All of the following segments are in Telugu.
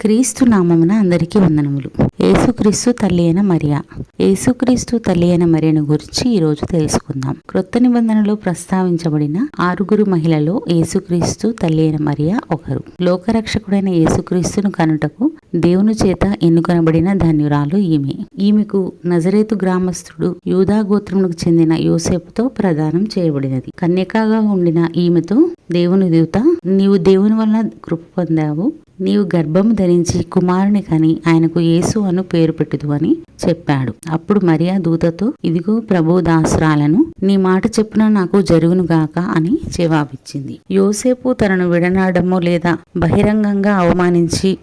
క్రీస్తు నామమున అందరికీ వందనములు. ఏసుక్రీస్తు తల్లి అయిన మరియా. ఏసుక్రీస్తు తల్లి అయిన మరియను గురించి ఈరోజు తెలుసుకుందాం. క్రొత్త నిబంధనలో ప్రస్తావించబడిన ఆరుగురు మహిళలో ఏసుక్రీస్తు తల్లి అయిన మరియా ఒకరు. లోకరక్షకుడైన ఏసుక్రీస్తును కనుటకు దేవుని చేత ఎన్నుకొనబడిన ధన్యురాలు ఈమె. ఈమెకు నజరేతు గ్రామస్థుడు యూదా గోత్రమునకు చెందిన యోసేపుతో ప్రదానం చేయబడినది. కన్యకాగా ఉండిన ఈమెతో దేవుని దూత నీవు దేవుని వలన కృప పొందావు నీవు గర్భము ధరించి కుమారుని కని ఆయనకు యేసు అను పేరు పెట్టుదు అని చెప్పాడు. అప్పుడు మరియా దూతతో ఇదిగో ప్రభు దాసురాలను నీ మాట చెప్పున నాకు జరుగును గాక అని జవాబిచ్చింది. యోసేపు తనను విడనాడమో లేదా బహిరంగంగా అవమానించి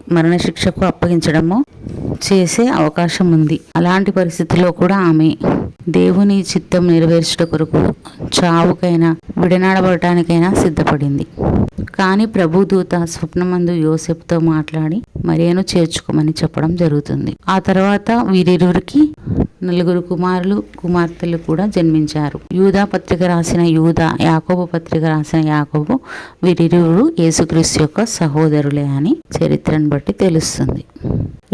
మరణశిక్షకు అప్పగించడము చేసే అవకాశం ఉంది అలాంటి పరిస్థితిలో కూడా ఆమె దేవుని చిత్తం నెరవేర్చుట కొరకు చావుకైనా విడనాడబడటానికైనా సిద్ధపడింది. కానీ ప్రభుదూత స్వప్నమందు యోసెఫ్తో మాట్లాడి మరియను చేర్చుకోమని చెప్పడం జరుగుతుంది. ఆ తర్వాత వీరిరువురికి నలుగురు కుమారులు కుమార్తెలు కూడా జన్మించారు. యూదా పత్రిక రాసిన యూదా యాకోబు పత్రిక రాసిన యాకోబు వీరిరువురు యేసుక్రీస్తు యొక్క సహోదరులే అని చరిత్రను బట్టి తెలుస్తుంది.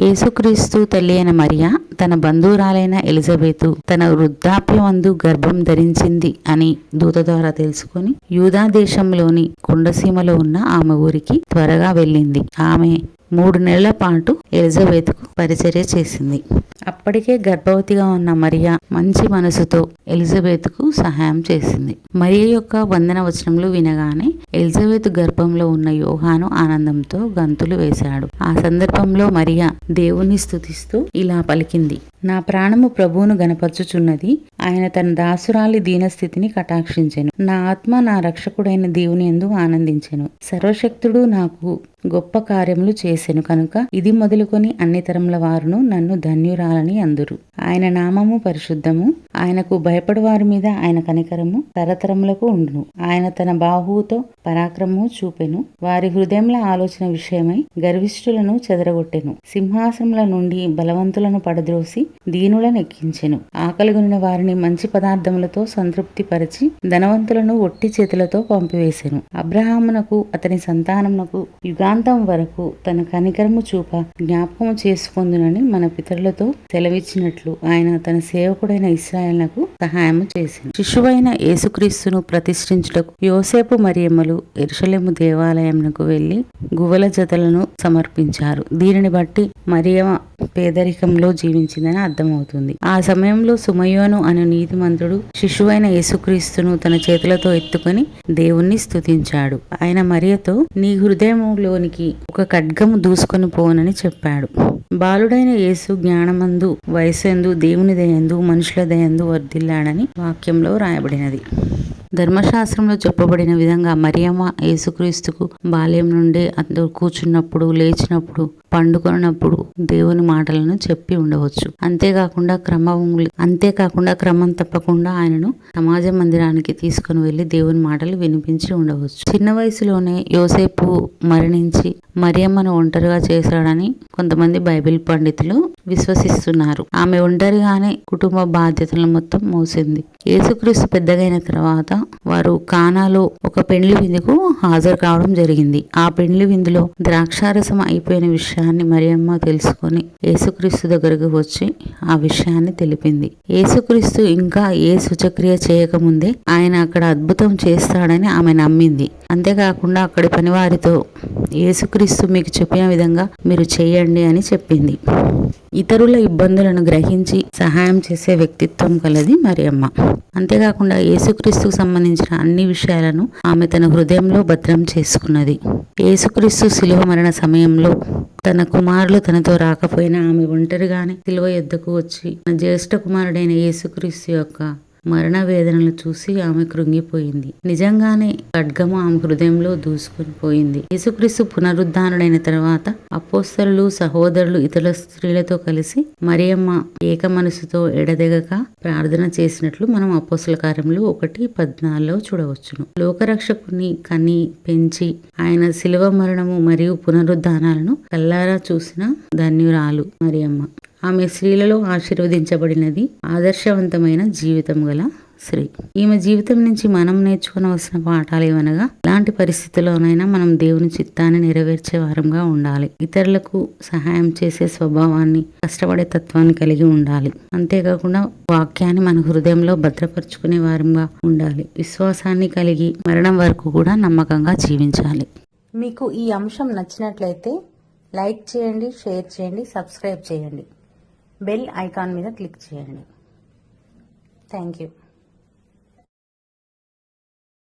యేసుక్రీస్తు తల్లి అయిన మరియా తన బంధువురాలైన ఎలిజబెతు తన వృద్ధాప్యమందు గర్భం ధరించింది అని దూత ద్వారా తెలుసుకొని యూదా దేశంలోని కొండసీమలో ఉన్న ఆమె ఊరికి త్వరగా వెళ్ళింది. ఆమె మూడు నెలల పాటు ఎలిజబెత్కు పరిచర్య చేసింది. అప్పటికే గర్భవతిగా ఉన్న మరియా మంచి మనసుతో ఎలిజబెత్కు సహాయం చేసింది. మరియ యొక్క వందన వచనములు వినగానే ఎలిజబెత్ గర్భంలో ఉన్న యోహాను ఆనందంతో గంతులు వేశాడు. ఆ సందర్భంలో మరియా దేవుని స్థుతిస్తూ ఇలా పలికింది నా ప్రాణము ప్రభువును గనపరచుచున్నది ఆయన తన దాసురాలి దీనస్థితిని కటాక్షించెను. నా ఆత్మ నా రక్షకుడైన దేవుని ఎందు ఆనందించెను. సర్వశక్తుడు నాకు గొప్ప కార్యములు చేసెను కనుక ఇది మొదలుకొని అన్ని తరముల వారును నన్ను ధన్యురాలని అందురు. ఆయన నామము పరిశుద్ధము. ఆయనకు భయపడు వారి మీద ఆయన కనికరము తరతరములకు ఉండును. ఆయన తన బాహువుతో పరాక్రమము చూపెను. వారి హృదయముల ఆలోచన విషయమై గర్విష్ఠులను చెదరగొట్టెను. సింహాసముల నుండి బలవంతులను పడద్రోసి దీనులను ఎక్కించెను. ఆకలిగొనిన వారిని మంచి పదార్థములతో సంతృప్తి పరిచి ధనవంతులను ఒట్టి చేతులతో పంపివేసెను. అబ్రహామునకు అతని సంతానమునకు యుగాంతం వరకు తన కనికరము చూప జ్ఞాపకము చేసుకుందునని మన పితరులతో సెలవిచ్చినట్లు ఆయన తన సేవకుడైన ఇస్రాయల్నకు సహాయము చేసింది. శిశువైన యేసుక్రీస్తును ప్రతిష్ఠించుటకు యోసేపు మరియమ్మలు ఎరుషలేము దేవాలయంకు వెళ్ళి గువల జతలను సమర్పించారు. దీనిని బట్టి మరియమ్మ పేదరికంలో జీవించిందని అర్థమవుతుంది. ఆ సమయంలో సుమయోను అను నీతిమంతుడు శిశువైన యేసుక్రీస్తును తన చేతులతో ఎత్తుకొని దేవుణ్ణి స్తుతించాడు. ఆయన మరియతో నీ హృదయంలోనికి ఒక ఖడ్గము దూసుకొని పోనని చెప్పాడు. బాలుడైన యేసు జ్ఞానమందు వయసెందు దేవుని దయందు మనుషుల దయందు వర్ధిల్లాడని వాక్యంలో రాయబడినది. ధర్మశాస్త్రంలో చెప్పబడిన విధంగా మరియమ్మ యేసుక్రీస్తుకు బాల్యం నుండే అందరూ కూర్చున్నప్పుడు లేచినప్పుడు పండుకొనప్పుడు దేవుని మాటలను చెప్పి ఉండవచ్చు. అంతేకాకుండా క్రమం అంతేకాకుండా క్రమం తప్పకుండా ఆయనను సమాజ మందిరానికి తీసుకుని వెళ్ళి దేవుని మాటలు వినిపించి ఉండవచ్చు. చిన్న వయసులోనే యోసేపు మరణించి మరియమ్మను ఒంటరిగా చేశాడని కొంతమంది బైబిల్ పండితులు విశ్వసిస్తున్నారు. ఆమె ఒంటరిగానే కుటుంబ బాధ్యతలను మొత్తం మోసింది. యేసుక్రీస్తు పెద్దగైన తర్వాత వారు కానాలో ఒక పెండ్లి విందుకు హాజరు కావడం జరిగింది. ఆ పెండ్లి విందులో ద్రాక్షారసం అయిపోయిన విషయం విషయాన్ని మరియమ్మ తెలుసుకొని యేసుక్రీస్తు దగ్గరకు వచ్చి ఆ విషయాన్ని తెలిపింది. యేసుక్రీస్తు ఇంకా ఏ శుచక్రియ చేయకముందే ఆయన అక్కడ అద్భుతం చేస్తాడని ఆమె నమ్మింది. అంతేకాకుండా అక్కడి పనివారితో యేసుక్రీస్తు మీకు చెప్పిన విధంగా మీరు చేయండి అని చెప్పింది. ఇతరుల ఇబ్బందులను గ్రహించి సహాయం చేసే వ్యక్తిత్వం కలది మరియమ్మ. అంతేకాకుండా యేసుక్రీస్తుకు సంబంధించిన అన్ని విషయాలను ఆమె తన హృదయంలో భద్రం చేసుకున్నది. యేసుక్రీస్తు శిలువ మరణ సమయంలో తన కుమారులు తనతో రాకపోయినా ఆమె ఒంటరిగానే సిలువ యుద్ధకు వచ్చి తన జ్యేష్ఠ కుమారుడైన యేసుక్రీస్తు యొక్క మరణ వేదనలు చూసి ఆమె కృంగిపోయింది. నిజంగానే ఖడ్గము ఆమె హృదయంలో దూసుకుని పోయింది. యేసుక్రీస్తు పునరుద్ధానుడైన తర్వాత అపోస్తరులు సహోదరులు ఇతర స్త్రీలతో కలిసి మరియమ్మ ఏక మనసుతో ఎడదెగక ప్రార్థన చేసినట్లు మనం అపోస్తల కార్యములు ఒకటి పద్నాలుగులో చూడవచ్చును. లోకరక్షకుని కని పెంచి ఆయన శిలువ మరణము మరియు పునరుద్ధానాలను కల్లారా చూసిన ధన్యురాలు మరియమ్మ. ఆమె స్త్రీలలో ఆశీర్వదించబడినది. ఆదర్శవంతమైన జీవితం గల స్త్రీ. ఈమె జీవితం నుంచి మనం నేర్చుకోవలసిన పాఠాలు ఏమనగా ఎలాంటి పరిస్థితుల్లోనైనా మనం దేవుని చిత్తాన్ని నెరవేర్చే వారంగా ఉండాలి. ఇతరులకు సహాయం చేసే స్వభావాన్ని కష్టపడే తత్వాన్ని కలిగి ఉండాలి. అంతేకాకుండా వాక్యాన్ని మన హృదయంలో భద్రపరుచుకునే వారంగా ఉండాలి. విశ్వాసాన్ని కలిగి మరణం వరకు కూడా నమ్మకంగా జీవించాలి. మీకు ఈ అంశం నచ్చినట్లయితే లైక్ చేయండి షేర్ చేయండి సబ్స్క్రైబ్ చేయండి. బెల్ ఐకాన్ మీద క్లిక్ చేయండి. Thank you.